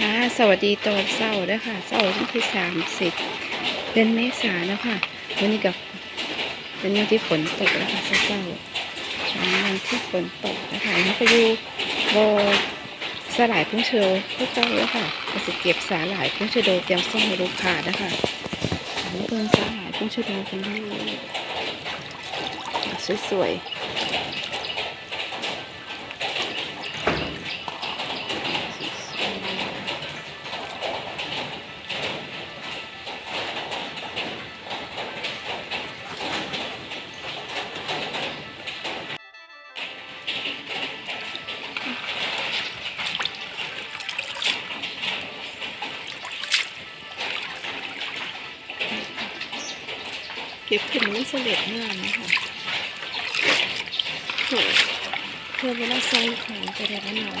คะ สวัสดีตอนเศร้าด้วยค่ะเศร้าวัที่สามสิบเดือนเมษานะคะวันนี้กับเป็นวันที่ฝนตกแล้วค่ะเศร้าวันที่ฝนตกนะคะนี่ก็อยู่โบสลายพุ่งเชลพุ่งเจ้าแล้วค่ะกระสิเก็บสาหลายพุ่งเชโดเตรียมส่งลูกค้านะคะเพิ่มสาหลายพุ่งเชโดกันด้วยสวยๆ เก็บขนมเสล็ดมากนะคะเพื่อเวลาใส่ของจะได้หน่อย